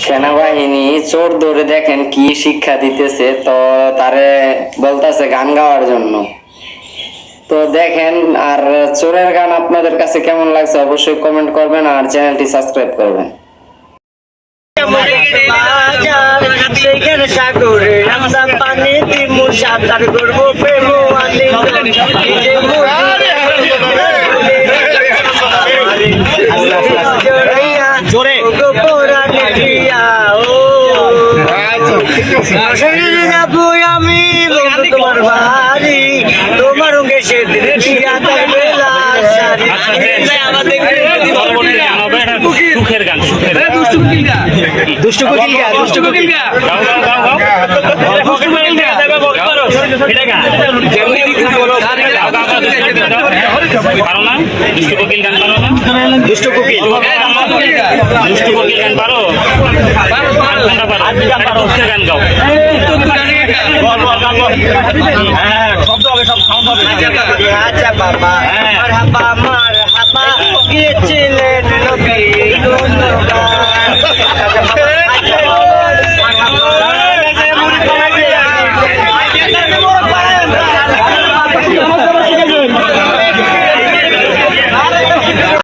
সেনাবাহিনী চোর ধরে দেখেন কি শিক্ষা দিতেছে তো তারে বলতেছে গান গাওয়ার জন্য তো দেখেন আর চোরের গান আপনাদের কাছে কেমন লাগছে অবশ্যই কমেন্ট করবেন আর চ্যানেলটি সাবস্ক্রাইব করবেন আমি বন্ধু তোমার বাড়ি। তোমার গেছে দিয়া সুখের গান সুখের গান। দুষ্টু কোকিল দুষ্টু কোকিল গা গাও গাও গাও গাও এটা গান গাও গাও গাও। পারো না দুষ্টু কোকিল গান পারো না? দুষ্টু কোকিল দুষ্টু কোকিল গান পারো কোনটা